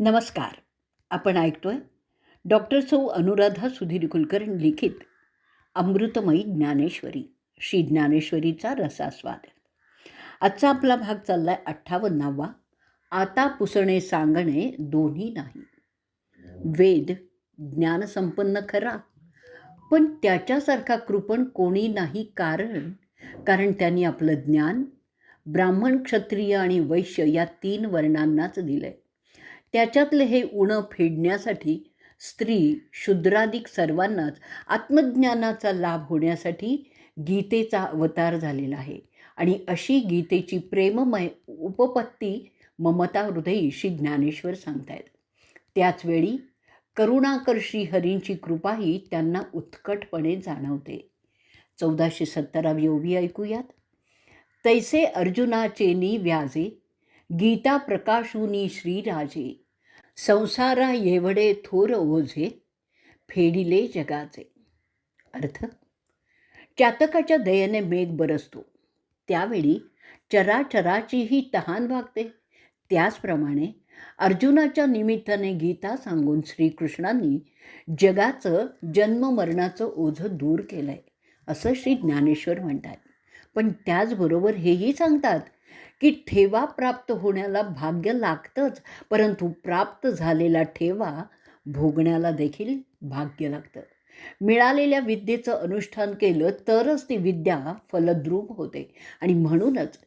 नमस्कार. आपण ऐकतोय डॉक्टर सौ अनुराधा सुधीर कुलकर्णी लिखित अमृतमयी ज्ञानेश्वरी श्री ज्ञानेश्वरीचा रसास्वाद. आजचा आपला भाग चालला आहे अठ्ठावन्नावा. आता पुसणे सांगणे दोन्ही नाही. वेद ज्ञानसंपन्न खरा पण त्याच्यासारखा कृपण कोणी नाही कारण कारण त्यांनी आपलं ज्ञान ब्राह्मण क्षत्रिय आणि वैश्य या तीन वर्णांनाच दिलं आहे त्याच्यातले हे उणं फेडण्यासाठी स्त्री शूद्राधिक सर्वांनाच आत्मज्ञानाचा लाभ होण्यासाठी गीतेचा अवतार झालेला आहे. आणि अशी गीतेची प्रेममय उपपत्ती ममता हृदयी श्री ज्ञानेश्वर सांगतायत. त्याचवेळी करुणाकर्षी हरींची कृपाही त्यांना उत्कटपणे जाणवते. चौदाशे सत्तरावी ओवी ऐकूयात. तैसे अर्जुनाचे व्याजे गीता प्रकाशुनी श्रीराजे संसारा येवडे थोर ओझे फेडिले जगाचे. अर्थ? चातकाच्या दयेने मेघ बरसतो. त्यावेळी चराचराचीही तहान भागते त्याचप्रमाणे अर्जुनाच्या निमित्ताने गीता सांगून श्रीकृष्णांनी जगाचं जन्ममरणाचं ओझं दूर केलं आहे असं श्री ज्ञानेश्वर म्हणतात. पण त्याचबरोबर हेही सांगतात की ठेवा प्राप्त होण्याला भाग्य लागतंच परंतु प्राप्त झालेला ठेवा भोगण्याला देखील भाग्य लागतं. मिळालेल्या विद्येचं अनुष्ठान केलं तरच ती विद्या फलद्रूप होते. आणि म्हणूनच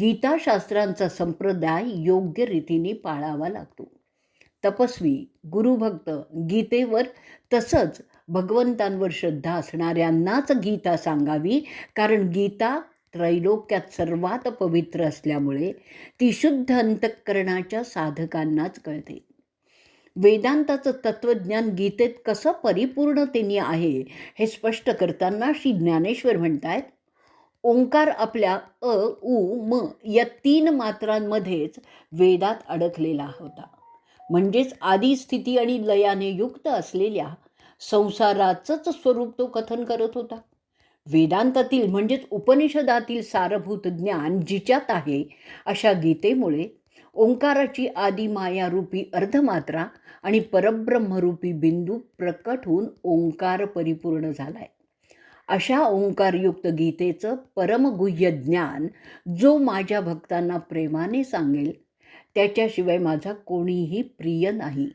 गीताशास्त्रांचा संप्रदाय योग्य रीतीने पाळावा लागतो. तपस्वी गुरुभक्त गीतेवर तसंच भगवंतांवर श्रद्धा असणाऱ्यांनाच गीता सांगावी कारण गीता त्रैलोक्यात सर्वात पवित्र असल्यामुळे ती शुद्ध अंतःकरणाच्या साधकांनाच कळते. वेदांताचं तत्त्वज्ञान गीतेत कसं परिपूर्णतेने आहे हे स्पष्ट करताना श्री ज्ञानेश्वर म्हणतायत ओंकार आपल्या अ उ म या तीन मात्रांमध्येच वेदात अडकलेला होता. म्हणजेच आदी स्थिती आणि लयाने युक्त असलेल्या संसाराचंच स्वरूप तो कथन करत होता. वेदांतातील म्हणजेच उपनिषदातील सारभूत ज्ञान जिच्यात आहे अशा गीतेमुळे ओंकाराची आदिमायारूपी अर्धमात्रा आणि परब्रह्मरूपी बिंदू प्रकट होऊन ओंकार परिपूर्ण झालाय. अशा ओंकारयुक्त गीतेचं परमगुह्य ज्ञान जो माझ्या भक्तांना प्रेमाने सांगेल त्याच्याशिवाय माझा कोणीही प्रिय नाही.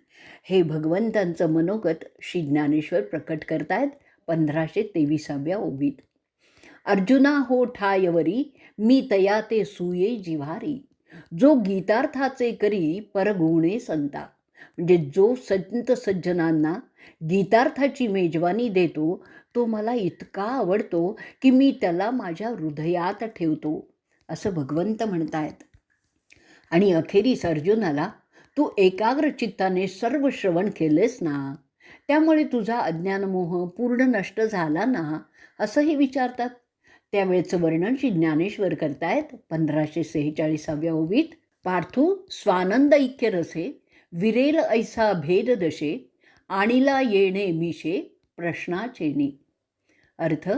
हे भगवंतांचं मनोगत श्री ज्ञानेश्वर प्रकट करतायत. पंधराशे तेविसाव्या ओबीत. अर्जुना हो ठायवरी मी तया ते सुये जिव्हारी. जो गीतार्थाचे करी परगुणे संता. म्हणजे जो संत सज्जनांना गीतार्थाची मेजवानी देतो तो मला इतका आवडतो की मी त्याला माझ्या हृदयात ठेवतो असं भगवंत म्हणतायत. आणि अखेरीस अर्जुनाला तू एकाग्र चित्ताने सर्व श्रवण केलेस ना? त्यामुळे तुझा अज्ञानमोह पूर्ण नष्ट झाला ना? असंही विचारतात. त्यावेळेचं वर्णन श्री ज्ञानेश्वर करतायत. पंधराशे सेहेचाळीसाव्या ओवीत पार्थू स्वानंद ऐक्य रसे विरेल ऐसा भेद दशे आणीला येणे मिशे प्रश्नाचेनी. अर्थ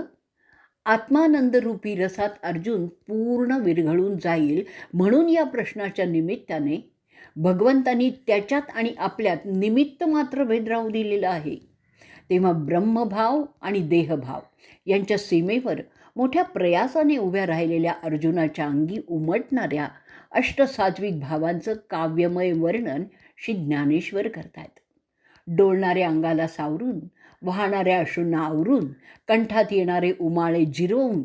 आत्मानंदरूपी रसात अर्जुन पूर्ण विरघळून जाईल म्हणून या प्रश्नाच्या निमित्ताने भगवंतांनी त्याच्यात आणि आपल्यात निमित्त मात्र भेद राहू दिलेला आहे. तेव्हा ब्रह्मभाव आणि देहभाव यांच्या सीमेवर मोठ्या प्रयासाने उभ्या राहिलेल्या अर्जुनाच्या अंगी उमटणाऱ्या अष्टसात्विक भावांचं काव्यमय वर्णन श्री ज्ञानेश्वर करतायत. डोलणाऱ्या अंगाला सावरून वाहणाऱ्या अश्रूंना आवरून कंठात येणारे उमाळे जिरवून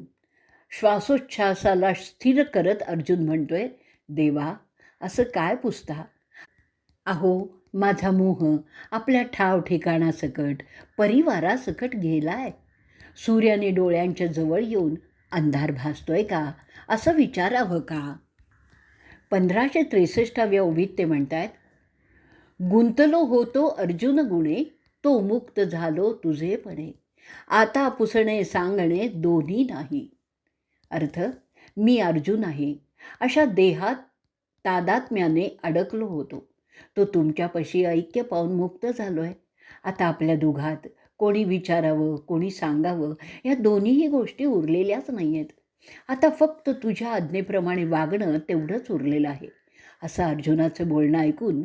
श्वासोच्छ्वासाला स्थिर करत अर्जुन म्हणतोय देवा असं काय पुसता? अहो माझा मोह आपल्या ठाव ठिकाणासकट परिवारासकट गेलाय. सूर्याने डोळ्यांच्या जवळ येऊन अंधार भासतोय का? असं विचारावं का? पंधराशे त्रेसष्टाव्या ओवीत ते म्हणतायत गुंतलो होतो अर्जुन गुणे तो मुक्त झालो तुझेपणे आता पुसणे सांगणे दोन्ही नाही. अर्थ मी अर्जुन आहे. अशा देहात तादात्म्याने अडकलो होतो. तो तुमच्यापाशी ऐक्य पाहून मुक्त झालो आहे. आता आपल्या दुघात कोणी विचारावं कोणी सांगावं या दोन्हीही गोष्टी उरलेल्याच नाही आहेत आता फक्त तुझ्या आज्ञेप्रमाणे वागणं तेवढंच उरलेलं आहे. असं अर्जुनाचं बोलणं ऐकून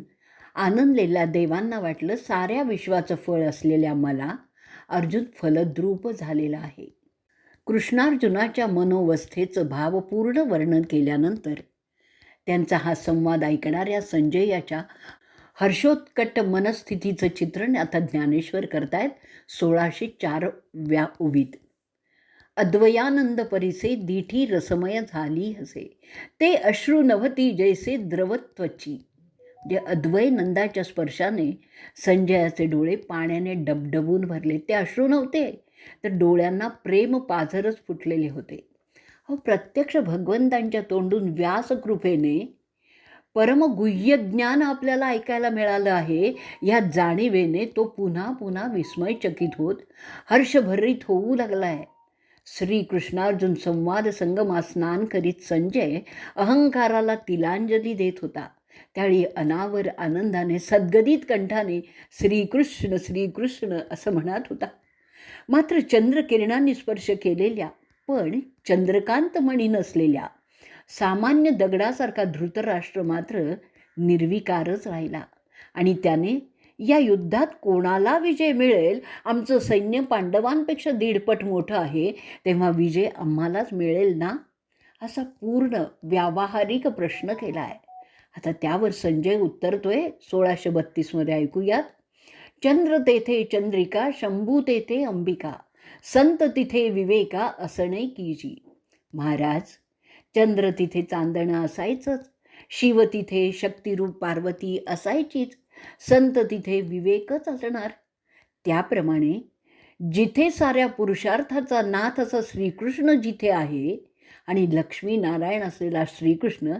आनंदलेल्या देवांना वाटलं साऱ्या विश्वाचं फळ असलेल्या मला अर्जुन फलद्रूप झालेला आहे. कृष्णार्जुनाच्या मनोवस्थेचं भावपूर्ण वर्णन केल्यानंतर त्यांचा हा संवाद ऐकणाऱ्या संजयाच्या हर्षोत्कट मनस्थितीचं चित्रण आता ज्ञानेश्वर करतायत. सोळाशे चार व्या उवीत अद्वयानंद परिसे दिठी रसमय झाली हसे. ते अश्रू नवती जैसे द्रवत्वची जे अद्वयनंदाच्या स्पर्शाने संजयाचे डोळे पाण्याने डबडबून भरले. ते अश्रू नव्हते. तर डोळ्यांना प्रेम पाझरच फुटलेले होते. हो प्रत्यक्ष भगवंतांच्या तोंडून व्यासकृपेने परमगुह्य ज्ञान आपल्याला ऐकायला मिळालं आहे या जाणीवेने तो पुन्हा पुन्हा विस्मयचकित होत हर्षभरित होऊ लागला आहे श्रीकृष्णार्जुन संवाद संगमा स्नान करीत संजय अहंकाराला तिलांजली देत होता. त्यावेळी अनावर आनंदाने सद्गदित कंठाने श्रीकृष्ण श्रीकृष्ण असं म्हणत होता. मात्र चंद्रकिरणांनी स्पर्श केलेल्या पण चंद्रकांत मणी नसलेल्या सामान्य दगडासारखा धृतराष्ट्र मात्र निर्विकारच राहिला. आणि त्याने या युद्धात कोणाला विजय मिळेल? आमचं सैन्य पांडवांपेक्षा दीडपट मोठं आहे तेव्हा विजय आम्हालाच मिळेल ना? असा पूर्ण व्यावहारिक प्रश्न केला आहे आता त्यावर संजय उत्तरतोय. सोळाशे बत्तीसमध्ये ऐकूयात. चंद्र तेथे चंद्रिका शंभू तेथे अंबिका. संत तिथे विवेका असणे कीजी महाराज चंद्र तिथे चांदणं असायचंच शिव तिथे शक्तिरूप पार्वती असायचीच संत तिथे विवेकच असणार. त्याप्रमाणे जिथे साऱ्या पुरुषार्थाचा नाथ असा श्रीकृष्ण जिथे आहे आणि लक्ष्मी नारायण असलेला श्रीकृष्ण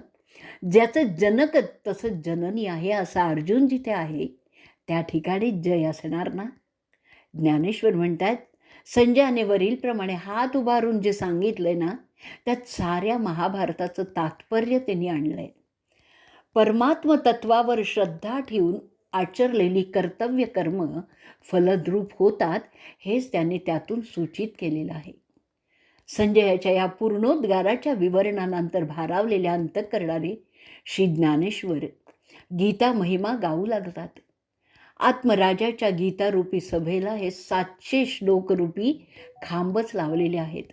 ज्याचं जनक तसं जननी आहे असा अर्जुन जिथे आहे त्या ठिकाणी जय असणार ना? ज्ञानेश्वर म्हणतात संजयाने वरीलप्रमाणे हात उभारून जे सांगितलंय ना त्यात साऱ्या महाभारताचं तात्पर्य त्यांनी आणलंय. परमात्म तत्वावर श्रद्धा ठेवून आचरलेली कर्तव्य कर्म फलद्रूप होतात हेच त्यांनी त्यातून सूचित केलेलं आहे. संजयाच्या या पूर्णोद्गाराच्या विवरणानंतर भारावलेल्या अंतकरणाने श्री ज्ञानेश्वर गीता महिमा गाऊ लागतात. आत्मराजाच्या गीतारूपी सभेला हे सातशे श्लोकरूपी खांबच लावलेले आहेत.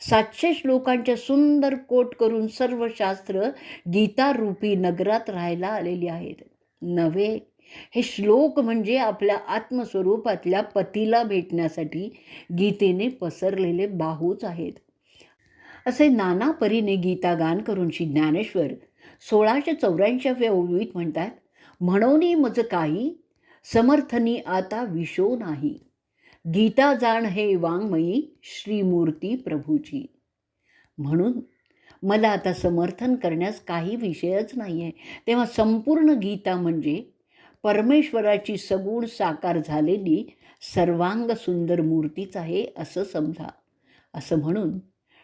सातशे श्लोकांच्या सुंदर कोट करून सर्व शास्त्र गीतारूपी नगरात राहायला आलेली आहेत. नव्हे हे श्लोक म्हणजे आपल्या आत्मस्वरूपातल्या पतीला भेटण्यासाठी गीतेने पसरलेले बाहूच आहेत. असे नाना परीने गीतागान करून श्री ज्ञानेश्वर सोळाशे चौऱ्याऐंशीव्या ओळीत म्हणतात म्हणून मज काही समर्थनी आता विशो नाही. गीता जाण हे वाङ्मयी श्रीमूर्ती प्रभूची. म्हणून मला आता समर्थन करण्यास काही विषयच नाही आहे तेव्हा संपूर्ण गीता म्हणजे परमेश्वराची सगुण साकार झालेली सर्वांग सुंदर मूर्तीच आहे असं समजा. असं म्हणून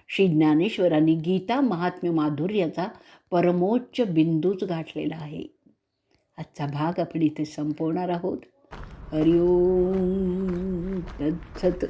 श्री ज्ञानेश्वरांनी गीता महात्म्य माधुर्याचा परमोच्च बिंदूच गाठलेला आहे. आजचा भाग आपण इथे संपवणार आहोत. हरिओम तत्सत.